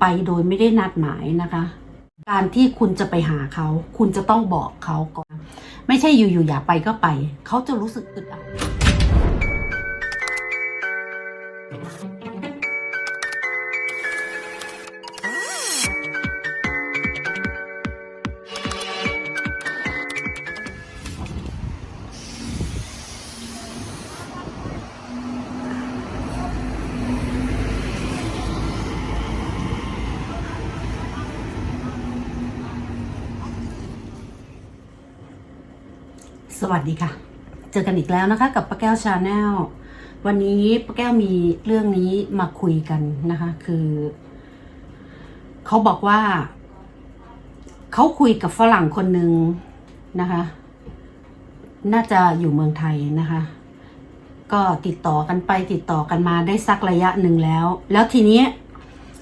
ไปโดยไม่ได้นัดหมายนะคะ การที่คุณจะไปหาเขา คุณจะต้องบอกเขาก่อน ไม่ใช่อยู่ๆอยากไปก็ไป เขาจะรู้สึกอึดอัด วัสดีค่ะ เจอกันอีกแล้วนะคะ กับป้าแก้วชาแนลวันนี้ป้าแก้วมีเรื่องนี้มาคุยกันนะคะ คือ เขาบอกว่า เขาคุยกับฝรั่งคนหนึ่งนะคะ น่าจะอยู่เมืองไทยนะคะ ก็ติดต่อกันไปติดต่อกันมาได้สักระยะหนึ่งแล้ว แล้วทีนี้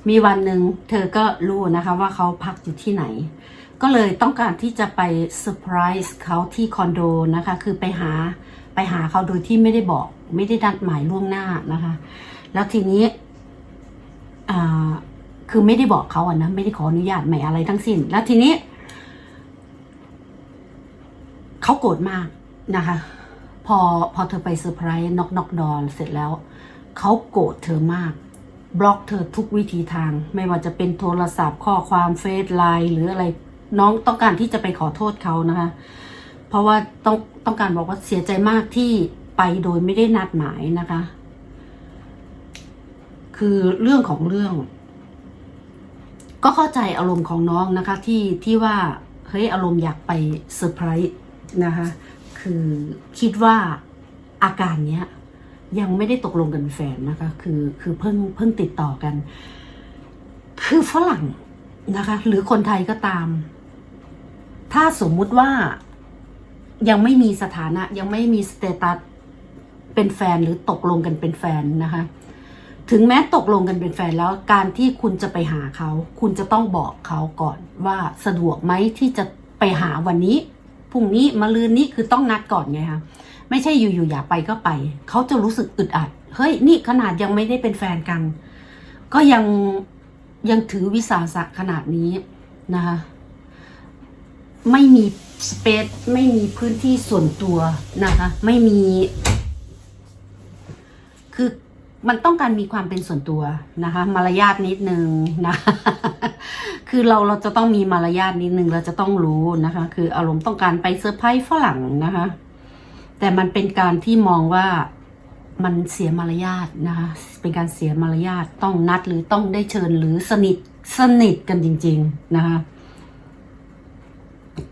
มีวันหนึ่งเธอก็รู้นะคะว่าเขาพักอยู่ที่ไหน ก็เลยต้องการที่จะไปเซอร์ไพรส์เขาที่คอนโดนะคะ คือไปหาไปหาเขาโดยที่ไม่ได้บอกไม่ได้นัดหมายล่วงหน้านะคะ แล้วทีนี้คือไม่ได้บอกเขาอะนะไม่ได้ขออนุญาตไม่อะไรทั้งสิ้น แล้วทีนี้เขาโกรธมากนะคะ พอพอเธอไปเซอร์ไพรส์น็อกน็อกดอนเสร็จแล้วเขาโกรธเธอมาก บล็อกเธอทุกวิธีทาง ไม่ว่าจะเป็นโทรศัพท์ข้อความเฟซไลน์หรืออะไร น้องต้องการที่จะไปขอโทษเขานะคะ เพราะว่าต้องต้องการบอกว่าเสียใจมากที่ไปโดยไม่ได้นัดหมายนะคะ คือเรื่องของเรื่อง ก็เข้าใจอารมณ์ของน้องนะคะ ที่ที่ว่าเฮ้ยอารมณ์อยากไปเซอร์ไพรส์นะคะ คือคิดว่าอาการเนี้ยยังไม่ได้ตกลงกันเป็นแฟนนะคะ คือคือเพิ่งเพิ่งติดต่อกัน คือฝรั่งนะคะ หรือคนไทยก็ตาม ถ้าสมมุติว่ายังไม่มีสถานะ ยังไม่มีสเตตัสเป็นแฟนหรือตกลงกันเป็นแฟนนะคะ ถึงแม้ตกลงกันเป็นแฟนแล้วการที่คุณจะไปหาเขา คุณจะต้องบอกเขาก่อนว่าสะดวกไหมที่จะไปหาวันนี้พรุ่งนี้มะรืนนี้คือต้องนัดก่อนไงคะไม่ใช่อยู่ๆอยากไปก็ไป เขาจะรู้สึกอึดอัด เฮ้ยนี่ขนาดยังไม่ได้เป็นแฟนกัน ก็ยังยังถือวิสาสะขนาดนี้นะคะ ไม่มีสเปซไม่มีพื้นที่ส่วนตัวนะคะ ไม่มี คือมันต้องการมีความเป็นส่วนตัวนะคะ มารยาทนิดนึงนะ คือเราเราจะต้องมีมารยาทนิดนึงเราจะต้องรู้นะคะ คืออารมณ์ต้องการไปเซอร์ไพรส์ฝรั่งนะคะ แต่มันเป็นการที่มองว่ามันเสียมารยาทนะคะ เป็นการเสียมารยาทต้องนัดหรือต้องได้เชิญหรือสนิทสนิทกันจริง ๆ นะคะ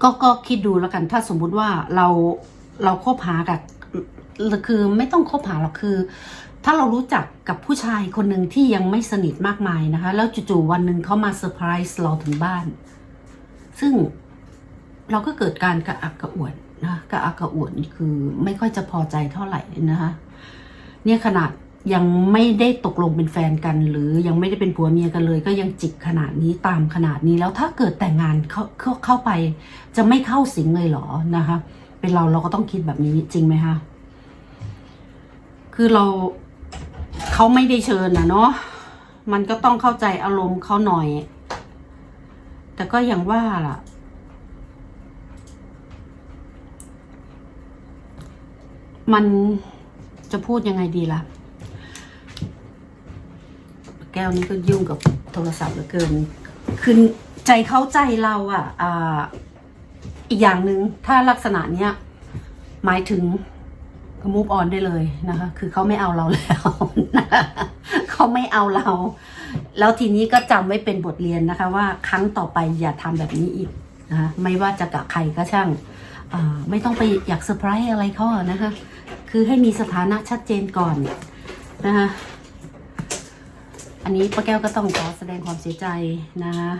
ก็ก็คิดดูแล้วกัน ถ้าสมมุติว่าเราเราคบหากับคือไม่ต้องคบหาหรอกคือ ถ้าเรารู้จักกับผู้ชายคนหนึ่งที่ยังไม่สนิทมากมายนะคะ แล้วจู่ๆวันหนึ่งเขามาเซอร์ไพรส์เราถึงบ้าน ซึ่งเราก็เกิดการกระอักกระอ่วนนะกระอักกระอ่วนคือไม่ค่อยจะพอใจเท่าไหร่นะคะเนี่ยขนาด ยังไม่ได้ตกลงเป็นแฟนกัน หรือยังไม่ได้เป็นผัวเมียกันเลย ก็ยังจิกขนาดนี้ตามขนาดนี้แล้วถ้าเกิดแต่งงานเข้าเข้าเข้าไป จะไม่เข้าสิงเลยเหรอนะคะ เป็นเราเราก็ต้องคิดแบบนี้จริงไหมคะคือเราเขาไม่ได้เชิญนะเนาะมันก็ต้องเข้าใจอารมณ์เขาหน่อย แต่ก็อย่างว่าล่ะมันจะพูดยังไงดีล่ะ แก้วนี้ก็ยุ่งกับโทรศัพท์เหลือเกิน คือใจเข้าใจเราอะ่ะอ่าอีกอย่างหนึ่งถ้าลักษณะเนี้ยหมายถึง move on ได้เลยนะคะ คือเขาไม่เอาเราแล้วนะเขาไม่เอาเรา แล้วทีนี้ก็จำไว้เป็นบทเรียนนะคะ ว่าครั้งต่อไปอย่าทำแบบนี้อีกนะคะไม่ว่าจะกับใครก็ช่างไม่ต้องไปอยากเซอร์ไพรส์อะไรเขานะคะ คือให้มีสถานะชัดเจนก่อนนะคะ อันนี้ป้าแก้วก็ต้องขอแสดงความเสียใจนะคะ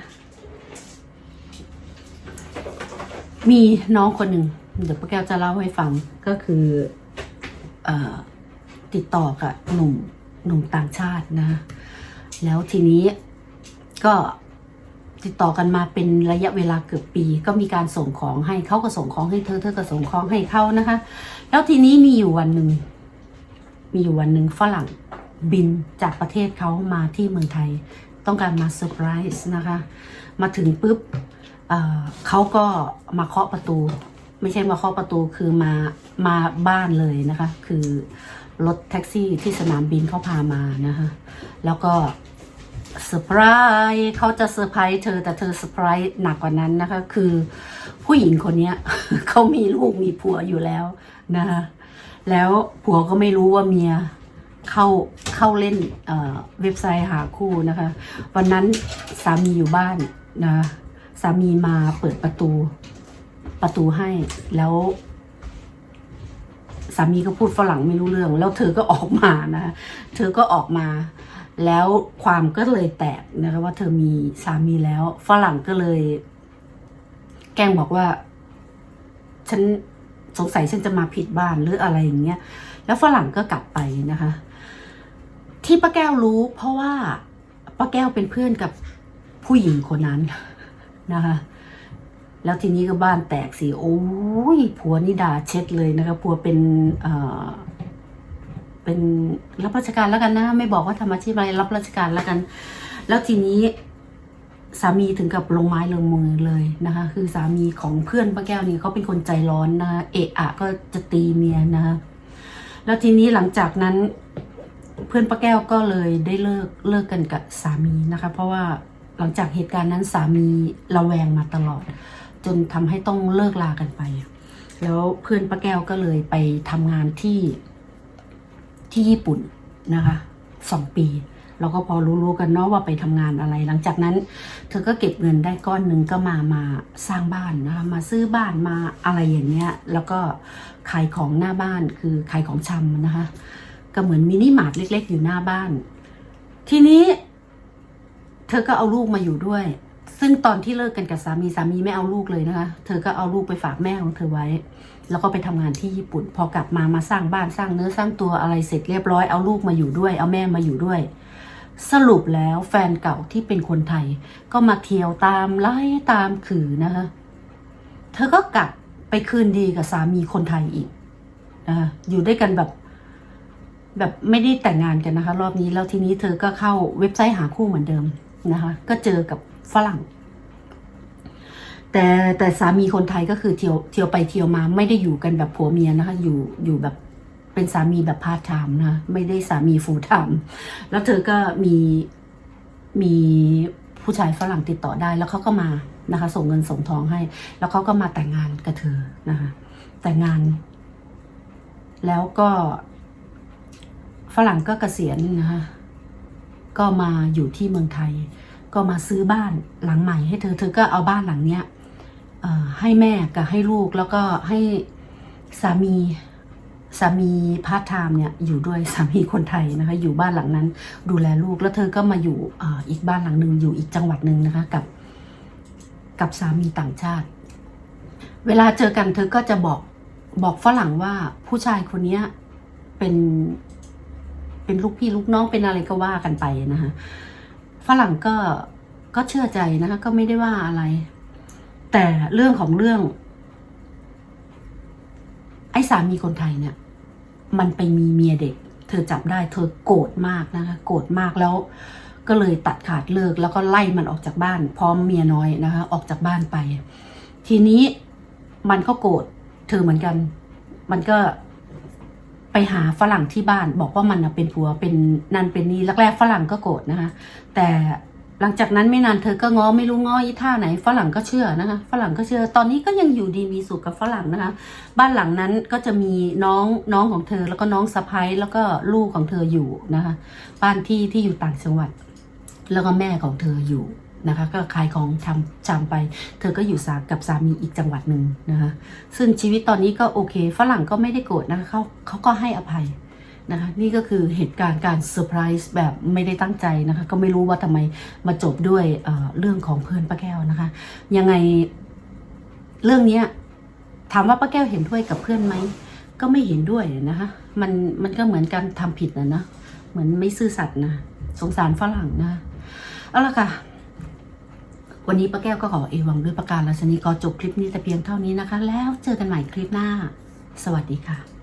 มีน้องคนหนึ่งเดี๋ยวป้าแก้วจะเล่าให้ฟังก็คืออติดต่อกับหนุ่มหนุ่มต่างชาตินะ แล้วทีนี้ก็ติดต่อกันมาเป็นระยะเวลาเกือบปี ก็มีการส่งของให้เขาก็ส่งของให้เธอเธอก็ส่งของให้เขานะคะ แล้วทีนี้มีอยู่วันหนึ่งมีอยู่วันหนึ่งฝรั่ง บินจากประเทศเขามาที่เมืองไทย ต้องการมาเซอร์ไพรส์นะคะ มาถึงปุ๊บเเขาก็มาเคาะประตู ไม่ใช่มาเคาะประตูคือมามาบ้านเลยนะคะ คือรถแท็กซี่ที่สนามบินเขาพามานะคะ แล้วก็เซอร์ไพรส์เขาจะเซอร์ไพรส์เธอแต่เธอเซอร์ไพรส์หนักกว่านั้นนะคะ คือผู้หญิงคนนี้เขามีลูกมีผัวอยู่แล้วนะคะแล้วผัวก็ไม่รู้ว่าเมีย เข้าเข้าเล่นเเว็บไซต์หาคู่นะคะ วันนั้นสามีอยู่บ้านนะสามีมาเปิดประตูประตูให้แล้ว สามีก็พูดฝรั่งไม่รู้เรื่อง แล้วเธอก็ออกมานะเธอก็ออกมา แล้วความก็เลยแตกนะคะว่าเธอมีสามีแล้ว ฝรั่งก็เลย แกล้งบอกว่า ฉันสงสัยฉันจะมาผิดบ้านหรืออะไรอย่างเงี้ย แล้วฝรั่งก็กลับไปนะคะ ที่ป้าแก้วรู้ เพราะว่าป้าแก้วเป็นเพื่อนกับผู้หญิงคนนั้นนะคะแล้วทีนี้ก็บ้านแตกสิโอ้ยผัวนี่ด่าเช็ดเลยนะคะผัวเป็นเอ่อเป็นรับราชการแล้วกันนะ ไม่บอกว่าทำอาชีพอะไรรับราชการแล้วกัน แล้วทีนี้สามีถึงกับลงไม้ลงมือเลยนะคะ คือสามีของเพื่อนป้าแก้วนี่เขาเป็นคนใจร้อนนะคะเอะอะก็จะตีเมียนะคะแล้วทีนี้หลังจากนั้น เพื่อนป้าแก้วก็เลยได้เลิกเลิกกันกับสามีนะคะ เพราะว่าหลังจากเหตุการณ์นั้นสามีระแวงมาตลอด จนทำให้ต้องเลิกลากันไป แล้วเพื่อนป้าแก้วก็เลยไปทำงานที่ที่ญี่ปุ่นนะคะสองปีเราก็พอรู้ๆกันเนาะว่าไปทำงานอะไร หลังจากนั้น เธอก็เก็บเงินได้ก้อนหนึ่งก็มามาสร้างบ้านนะคะมาซื้อบ้านมาอะไรอย่างเงี้ยแล้วก็ขายของหน้าบ้านคือขายของชำนะคะ ก็เหมือนมินิมาร์ทเล็ก ๆ อยู่หน้าบ้าน ทีนี้ เธอก็เอาลูกมาอยู่ด้วย ซึ่งตอนที่เลิกกันกับสามีสามีไม่เอาลูกเลยนะคะ เธอก็เอาลูกไปฝากแม่ของเธอไว้ แล้วก็ไปทำงานที่ญี่ปุ่น พอกลับมามาสร้างบ้านสร้างเนื้อสร้างตัวอะไรเสร็จเรียบร้อยเอาลูกมาอยู่ด้วย เอาแม่มาอยู่ด้วยสรุปแล้วแฟนเก่าที่เป็นคนไทย ก็มาเที่ยวตามไล่ตามขือนะคะเธอก็กลับไปคืนดีกับสามีคนไทยอีกนะคะอยู่ด้วยกันแบบ แบบไม่ได้แต่งงานกันนะคะ รอบนี้แล้วทีนี้เธอก็เข้าเว็บไซต์หาคู่เหมือนเดิมนะคะ ก็เจอกับฝรั่ง แต่แต่สามีคนไทยก็คือเที่ยวเที่ยวไปเที่ยวมาไม่ได้อยู่กันแบบผัวเมียนะคะ อยู่อยู่แบบเป็นสามีแบบพาร์ทไทม์นะไม่ได้สามีฟูลไทม์แล้วเธอก็มีมีผู้ชายฝรั่งติดต่อได้แล้วเขาก็มานะคะ ส่งเงินส่งทองให้ แล้วเขาก็มาแต่งงานกับเธอนะคะแต่งงาน แล้วก็ ฝรั่งก็เกษียณนะคะก็มาอยู่ที่เมืองไทย ก็มาซื้อบ้านหลังใหม่ให้เธอ เธอก็เอาบ้านหลังเนี้ยให้แม่กับให้ลูกแล้วก็ให้สามีสามีพาร์ทไทม์เนี่ยอยู่ด้วยสามีคนไทยนะคะ อยู่บ้านหลังนั้น ดูแลลูกแล้วเธอก็มาอยู่อ่ออีกบ้านหลังหนึ่งอยู่อีกจังหวัดหนึ่งนะคะ กับ กับสามีต่างชาติ เวลาเจอกันเธอก็จะบอกบอกฝรั่งว่าผู้ชายคนเนี้ยเป็น เป็นลูกพี่ลูกน้องเป็นอะไรก็ว่ากันไปนะคะฝรั่งก็ก็เชื่อใจนะคะก็ไม่ได้ว่าอะไร แต่เรื่องของเรื่อง ไอ้สามีคนไทยเนี่ย มันไปมีเมียเด็ก เธอจับได้ เธอโกรธมากนะคะโกรธมากแล้ว ก็เลยตัดขาดเลิก แล้วก็ไล่มันออกจากบ้าน พร้อมเมียน้อยนะคะ ออกจากบ้านไป ทีนี้มันก็โกรธเธอเหมือนกัน มันก็ ไปหาฝรั่งที่บ้านบอกว่ามันเป็นผัวเป็นนั่นเป็นนี่แรกๆฝรั่งก็โกรธนะคะ แต่หลังจากนั้นไม่นานเธอก็ง้อไม่รู้ง้ออีท่าไหนฝรั่งก็เชื่อนะคะฝรั่งก็เชื่อตอนนี้ก็ยังอยู่ดีมีสุขกับฝรั่งนะคะ บ้านหลังนั้นก็จะมีน้องน้องของเธอแล้วก็น้องสะพ้ายแล้วก็ลูกของเธออยู่นะคะ บ้านที่ที่อยู่ต่างจังหวัด แล้วก็แม่ของเธออยู่ นะคะ ก็ขายของทำจำไป เธอก็อยู่สากับสามีอีกจังหวัดหนึ่งนะคะซึ่งชีวิตตอนนี้ก็โอเคฝรั่งก็ไม่ได้โกรธนะคะเขาเขาก็ให้อภัยนะคะนี่ก็คือเหตุการณ์การเซอร์ไพรส์แบบไม่ได้ตั้งใจนะคะ ก็ไม่รู้ว่าทำไมมาจบด้วยเเรื่องของเพื่อนป้าแก้วนะคะ ยังไงเรื่องนี้ถามว่าป้าแก้วเห็นด้วยกับเพื่อนไหมก็ไม่เห็นด้วยนะคะมันมันก็เหมือนการทำผิดนะนะเหมือนไม่ซื่อสัตย์นะสงสารฝรั่งนะเอาละค่ะ วันนี้ป้าแก้วก็ขอเอวังด้วยประการลัชนีก็จบคลิปนี้แต่เพียงเท่านี้นะคะ แล้วเจอกันใหม่คลิปหน้า สวัสดีค่ะ